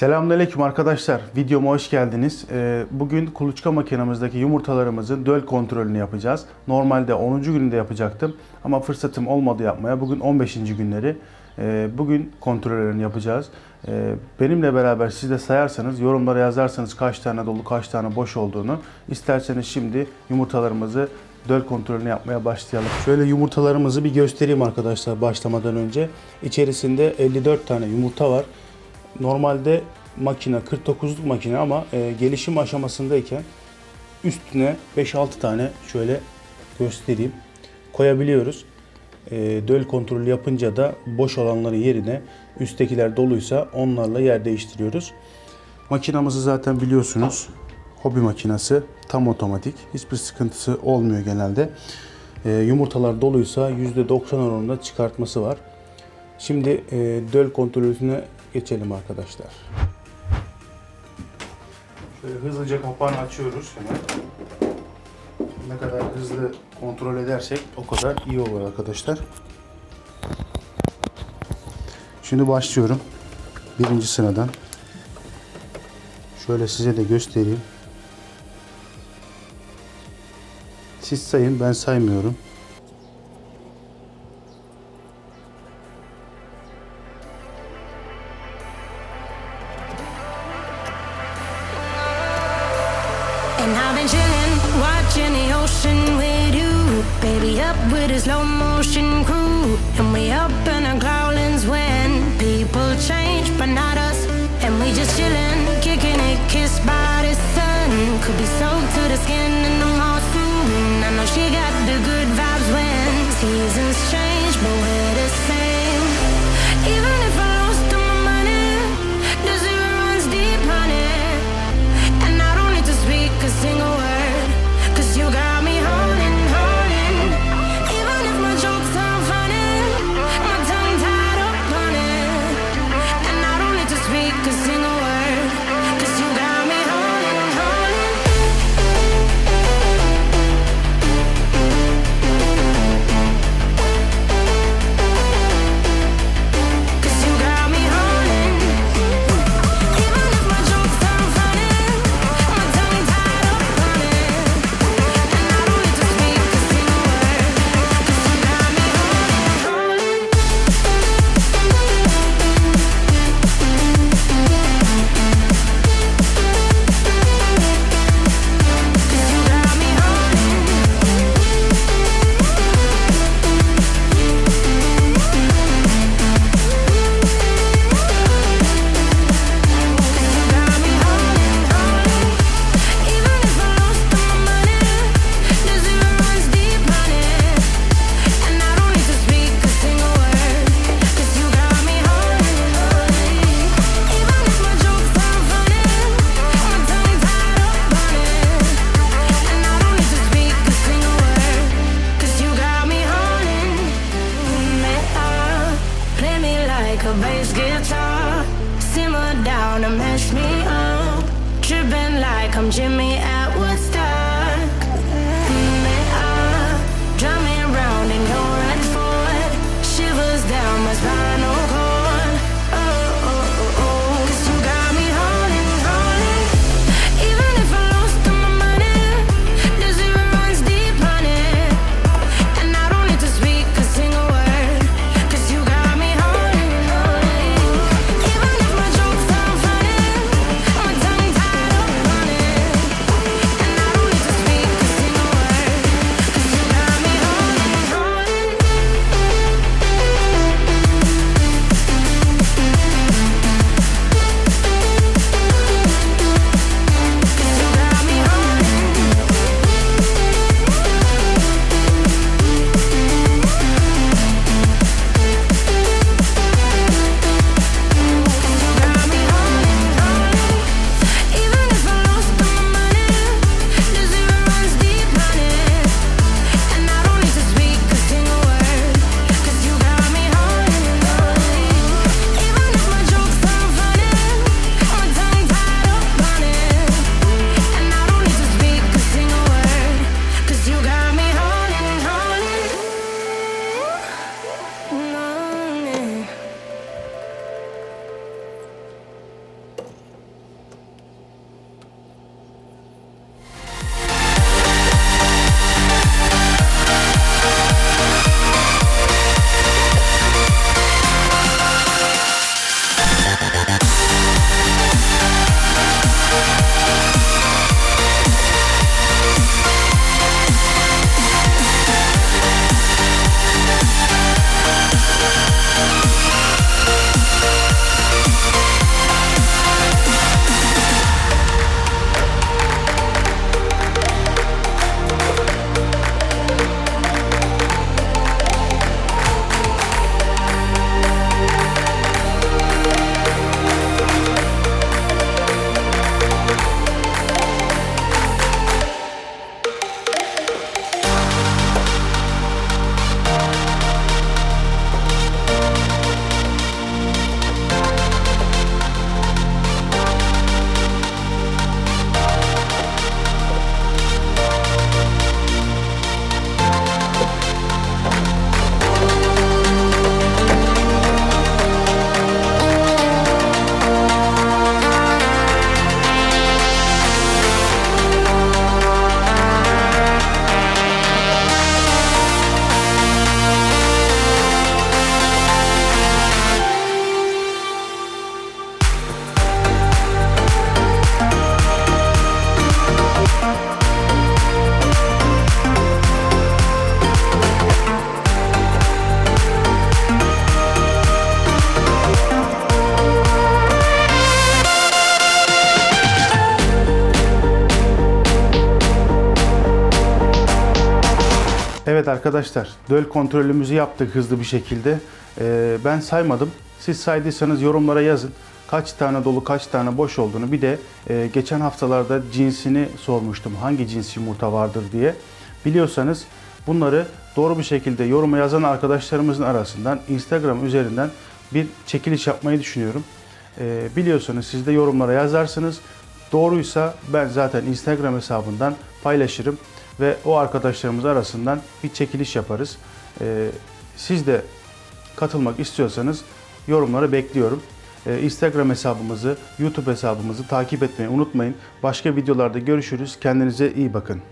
Selamünaleyküm arkadaşlar. Videoma hoş geldiniz. Ee, Bugün kuluçka makinemizdeki yumurtalarımızın döl kontrolünü yapacağız. Normalde 10. gününde yapacaktım ama fırsatım olmadı yapmaya. Bugün 15. günleri. Ee, Bugün kontrollerini yapacağız. Ee, Benimle beraber siz de sayarsanız, yorumlara yazarsanız kaç tane dolu, kaç tane boş olduğunu. İsterseniz şimdi yumurtalarımızı döl kontrolünü yapmaya başlayalım. Şöyle yumurtalarımızı bir göstereyim arkadaşlar başlamadan önce. İçerisinde 54 tane yumurta var. Normalde makine 49'luk makine ama e, gelişim aşamasındayken üstüne 5-6 tane şöyle göstereyim koyabiliyoruz. E, döl kontrolü yapınca da boş olanların yerine üsttekiler doluysa onlarla yer değiştiriyoruz. Makinamızı zaten biliyorsunuz. Hobi makinesi tam otomatik. Hiçbir sıkıntısı olmuyor genelde. E, yumurtalar doluysa %90 oranında çıkartması var. Şimdi e, döl kontrolüne geçelim arkadaşlar. Şöyle hızlıca kapağını açıyoruz hemen. Ne kadar hızlı kontrol edersek o kadar iyi olur arkadaşlar. Şimdi başlıyorum. Birinci sıradan. Şöyle size de göstereyim. Siz sayın ben saymıyorum. And I've been chilling, watching the ocean with you. Baby, up with a slow motion crew. And we up in our growlings when people change, but not us. And we just chilling, kicking it, kissed by the sun. Could be soaked to the skin in the Jimmy Allen. Evet arkadaşlar, döl kontrolümüzü yaptık hızlı bir şekilde. Ee, ben saymadım. Siz saydıysanız yorumlara yazın. Kaç tane dolu, kaç tane boş olduğunu. Bir de e, geçen haftalarda cinsini sormuştum. Hangi cins yumurta vardır diye. Biliyorsanız bunları doğru bir şekilde yoruma yazan arkadaşlarımızın arasından Instagram üzerinden bir çekiliş yapmayı düşünüyorum. Ee, biliyorsanız siz de yorumlara yazarsınız. Doğruysa ben zaten Instagram hesabından paylaşırım ve o arkadaşlarımız arasından bir çekiliş yaparız. Ee, siz de katılmak istiyorsanız yorumları bekliyorum. Ee, Instagram hesabımızı, YouTube hesabımızı takip etmeyi unutmayın. Başka videolarda görüşürüz. Kendinize iyi bakın.